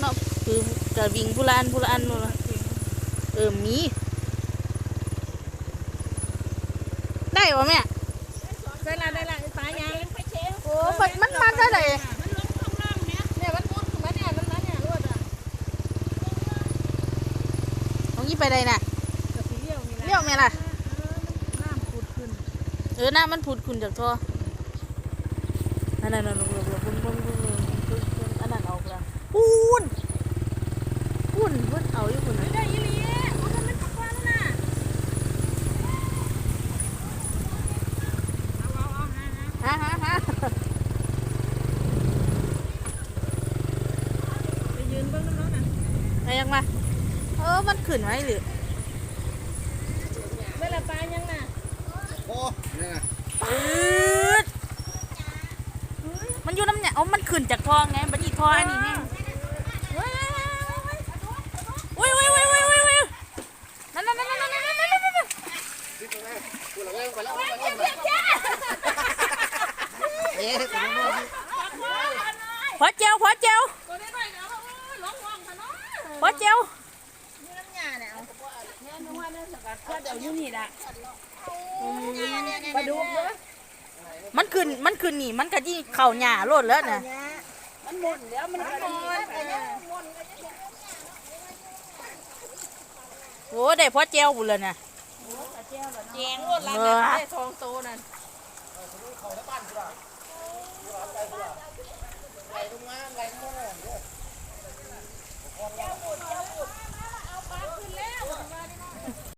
เนาะคือกระวิ่งพุลานพุลานนู่นเออมี ได้ป่ะแม่ได้ละได้ละสายยางโอ้ฝนมันมาได้ไหนไปได้น่ะเลี้ยวแม่ล่ะน้ำพูดขึ้นเออน้ำมันผุดขึ้นจากท่อนั่นนั่นลงลงลงลงลง อยู่คนน่ะฮะฮะฮะไปยังมาเออมันขึ้นไว้หรือเวลาปลายังน่ะโอ้นี่นปื๊ดมันอยู่น้ำเนี่ยเอามันขึ้นจากคลองไงบันอีคองอันนี้แม่ง พอเจียวพอเจ้าวพอเจียวมันขึ้นมันขึ้นนี่มันก็ที่เข่าหยาโลดแล้วนะมันหมดแล้วมันก็หมดโอ้ได้พอเจ้าบุเลยนะ แจงหมดแล้วนะได้ทองโตนั่น